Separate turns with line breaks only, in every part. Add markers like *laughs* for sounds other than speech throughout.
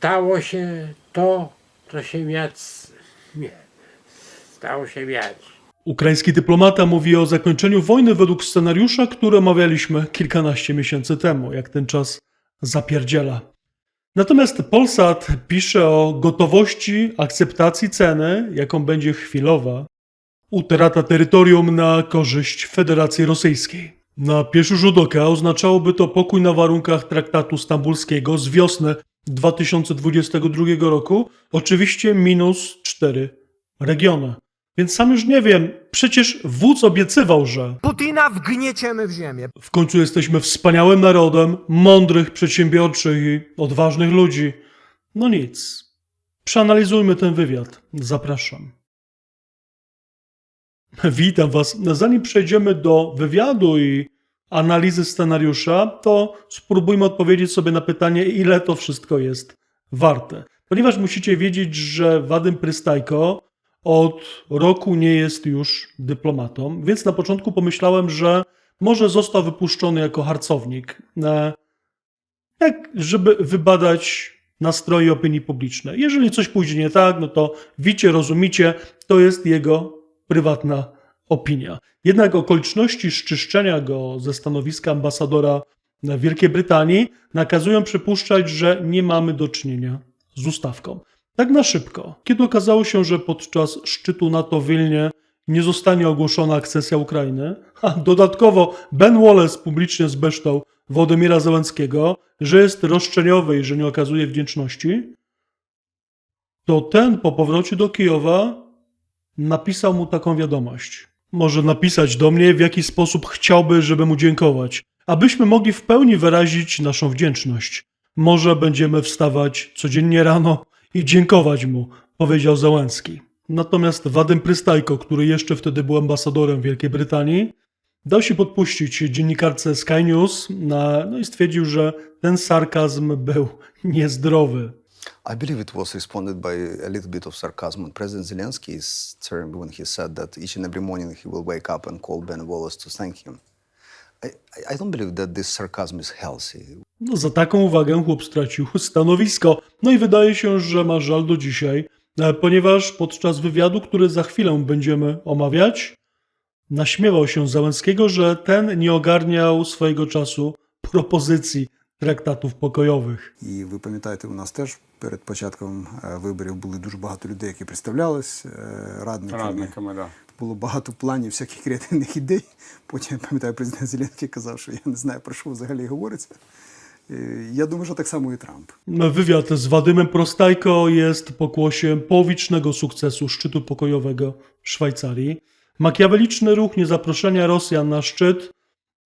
stało się to, co się miać, stało się miać.
Ukraiński dyplomata mówi o zakończeniu wojny według scenariusza, który omawialiśmy kilkanaście miesięcy temu, jak ten czas zapierdziela. Natomiast Polsat pisze o gotowości akceptacji ceny, jaką będzie chwilowa utrata terytorium na korzyść Federacji Rosyjskiej. Na pierwszy rzut oka oznaczałoby to pokój na warunkach traktatu stambulskiego z wiosny 2022 roku, oczywiście minus cztery regiony. Więc sam już nie wiem, przecież wódz obiecywał, że
Putina wgnieciemy w ziemię.
w końcu jesteśmy wspaniałym narodem, mądrych, przedsiębiorczych i odważnych ludzi. No nic. Przeanalizujmy ten wywiad. Zapraszam. Witam Was. Zanim przejdziemy do wywiadu i analizy scenariusza, to spróbujmy odpowiedzieć sobie na pytanie, ile to wszystko jest warte. Ponieważ musicie wiedzieć, że Wadym Prystajko od roku nie jest już dyplomatą, więc na początku pomyślałem, że może został wypuszczony jako harcownik, e, jak żeby wybadać nastroje opinii publicznej. Jeżeli coś pójdzie nie tak, no to wicie, rozumicie, to jest jego prywatna opinia. Jednak okoliczności szczyszczenia go ze stanowiska ambasadora Wielkiej Brytanii nakazują przypuszczać, że nie mamy do czynienia z ustawką. Tak na szybko, kiedy okazało się, że podczas szczytu NATO w Wilnie nie zostanie ogłoszona akcesja Ukrainy, *laughs* a dodatkowo Ben Wallace publicznie zbeształ Władimira Zełenskiego, że jest roszczeniowy i że nie okazuje wdzięczności, to ten po powrocie do Kijowa napisał mu taką wiadomość. Może napisać do mnie, w jaki sposób chciałby, żeby mu dziękować, abyśmy mogli w pełni wyrazić naszą wdzięczność. Może będziemy wstawać codziennie rano i dziękować mu, powiedział Załęski. Natomiast Wadym Prystajko, który jeszcze wtedy był ambasadorem Wielkiej Brytanii, dał się podpuścić dziennikarce Sky News na, no i stwierdził, że ten sarkazm był niezdrowy.
I believe it was responded by a little bit of sarcasm on President Zelensky's term when he said that each and every morning he will wake up and call Ben Wallace to thank him. I, I- don't believe that this sarcasm is healthy.
No, za taką uwagę chłop stracił stanowisko. No i wydaje się, że ma żal do dzisiaj, e, ponieważ podczas wywiadu, który za chwilę będziemy omawiać, naśmiewał się Załęckiego, że ten nie ogarniał swojego czasu propozycji traktatów pokojowych.
І ви пам'ятаєте, у нас теж перед початком е, виборів були дуже багато людей, які представлялись е, радниками.
Радниками, да.
Було багато планів, всяких креативних ідей. Потім я пам'ятаю, президент Зеленський казав, що я не знаю, про що взагалі говориться. Е, Я думаю, що так само і Трамп.
Wywiad z Wadymem Prostajko jest pokłosiem połowicznego sukcesu szczytu pokojowego w Szwajcarii. Makiaweliczny ruch niezaproszenia Rosjan na szczyt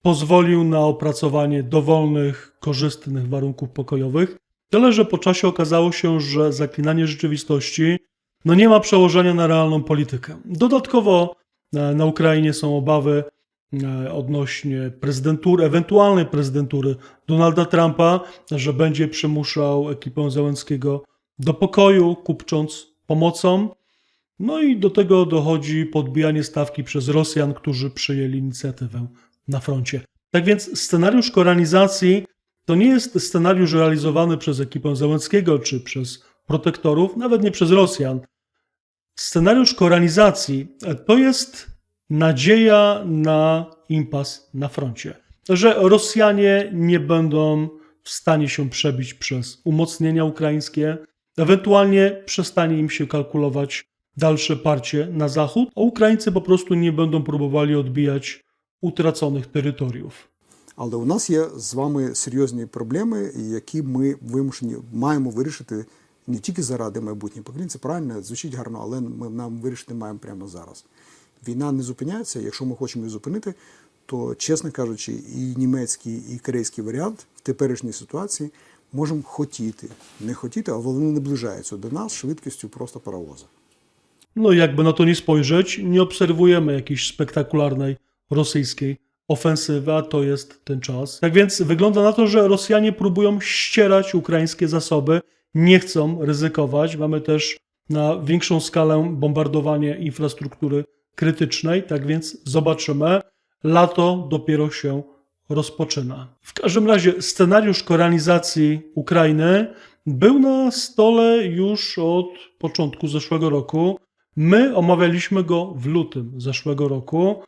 pozwolił na opracowanie dowolnych, korzystnych warunków pokojowych, tyle że po czasie okazało się, że zaklinanie rzeczywistości no nie ma przełożenia na realną politykę. Dodatkowo e, na Ukrainie są obawy e, odnośnie prezydentury, ewentualnej prezydentury Donalda Trumpa, że będzie przymuszał ekipę Zełenskiego do pokoju, kupcząc pomocą. No i do tego dochodzi podbijanie stawki przez Rosjan, którzy przyjęli inicjatywę na froncie. Tak więc scenariusz koranizacji to nie jest scenariusz realizowany przez ekipę Zełenskiego czy przez protektorów, nawet nie przez Rosjan. Scenariusz koranizacji to jest nadzieja na impas na froncie. Że Rosjanie nie będą w stanie się przebić przez umocnienia ukraińskie, ewentualnie przestanie im się kalkulować dalsze parcie na zachód, a Ukraińcy po prostu nie będą próbowali odbijać utraconych terytoriów.
Але у нас є з вами серйозні проблеми, які ми вимушені маємо вирішити не тільки заради майбутніх поколінь, це правильно, звучить гарно, але ми нам вирішити маємо прямо зараз. Війна не зупиняється. Якщо ми хочемо її зупинити, то, чесно кажучи, і німецький, і корейський варіант в теперішній ситуації можемо хотіти, не хотіти, але вони наближаються до нас швидкістю просто паровоза.
No i jakby na to nie spojrzeć, nie obserwujemy jakiejś spektakularnej rosyjskiej ofensywy, a to jest ten czas. Tak więc wygląda na to, że Rosjanie próbują ścierać ukraińskie zasoby, nie chcą ryzykować. Mamy też na większą skalę bombardowanie infrastruktury krytycznej, tak więc zobaczymy. Lato dopiero się rozpoczyna. W każdym razie scenariusz koranizacji Ukrainy był na stole już od początku zeszłego roku. My omawialiśmy go w lutym zeszłego roku.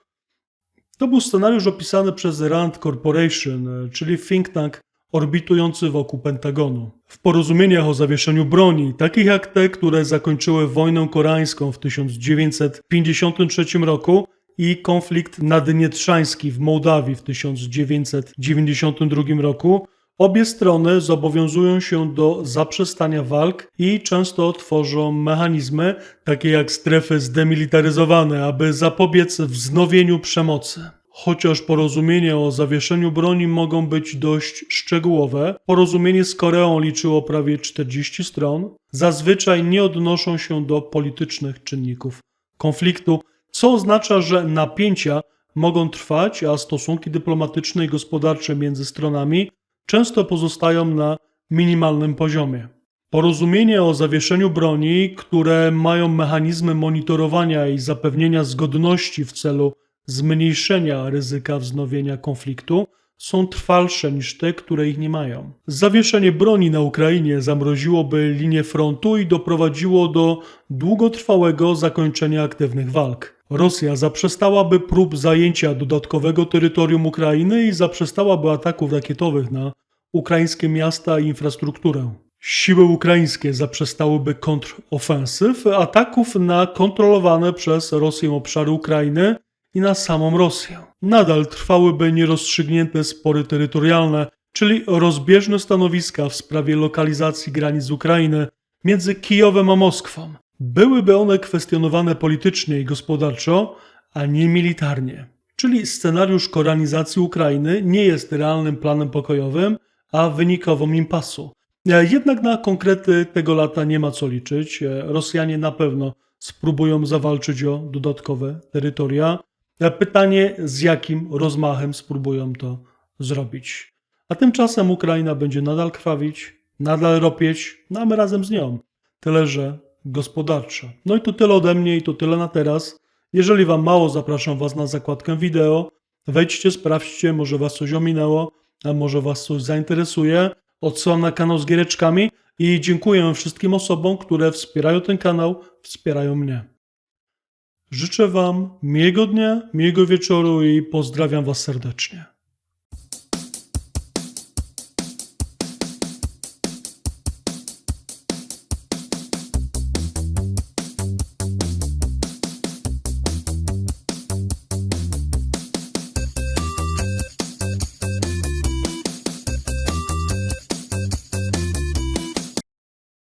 To był scenariusz opisany przez Rand Corporation, czyli think tank orbitujący wokół Pentagonu. W porozumieniach o zawieszeniu broni, takich jak te, które zakończyły wojnę koreańską w 1953 roku i konflikt naddnietrzański w Mołdawii w 1992 roku, obie strony zobowiązują się do zaprzestania walk i często tworzą mechanizmy, takie jak strefy zdemilitaryzowane, aby zapobiec wznowieniu przemocy. Chociaż porozumienia o zawieszeniu broni mogą być dość szczegółowe, porozumienie z Koreą liczyło prawie 40 stron, zazwyczaj nie odnoszą się do politycznych czynników konfliktu, co oznacza, że napięcia mogą trwać, a stosunki dyplomatyczne i gospodarcze między stronami często pozostają na minimalnym poziomie. Porozumienie o zawieszeniu broni, które mają mechanizmy monitorowania i zapewnienia zgodności w celu zmniejszenia ryzyka wznowienia konfliktu, są trwalsze niż te, które ich nie mają. Zawieszenie broni na Ukrainie zamroziłoby linię frontu i doprowadziło do długotrwałego zakończenia aktywnych walk. Rosja zaprzestałaby prób zajęcia dodatkowego terytorium Ukrainy i zaprzestałaby ataków rakietowych na ukraińskie miasta i infrastrukturę. Siły ukraińskie zaprzestałyby kontrofensyw, ataków na kontrolowane przez Rosję obszary Ukrainy i na samą Rosję. Nadal trwałyby nierozstrzygnięte spory terytorialne, czyli rozbieżne stanowiska w sprawie lokalizacji granic Ukrainy między Kijowem a Moskwą. Byłyby one kwestionowane politycznie i gospodarczo, a nie militarnie. Czyli scenariusz koranizacji Ukrainy nie jest realnym planem pokojowym, a wynikową impasu. E, Jednak na konkrety tego lata nie ma co liczyć. E, Rosjanie na pewno spróbują zawalczyć o dodatkowe terytoria. E, Pytanie, z jakim rozmachem spróbują to zrobić. A tymczasem Ukraina będzie nadal krwawić, nadal ropieć, no a my razem z nią. Tyle, że gospodarczo. No i to tyle ode mnie i to tyle na teraz. Jeżeli Wam mało, zapraszam Was na zakładkę wideo. Wejdźcie, sprawdźcie, może Was coś ominęło, a może Was coś zainteresuje. Odsyłam na kanał z giereczkami i dziękuję wszystkim osobom, które wspierają ten kanał, wspierają mnie. Życzę Wam miłego dnia, miłego wieczoru i pozdrawiam Was serdecznie.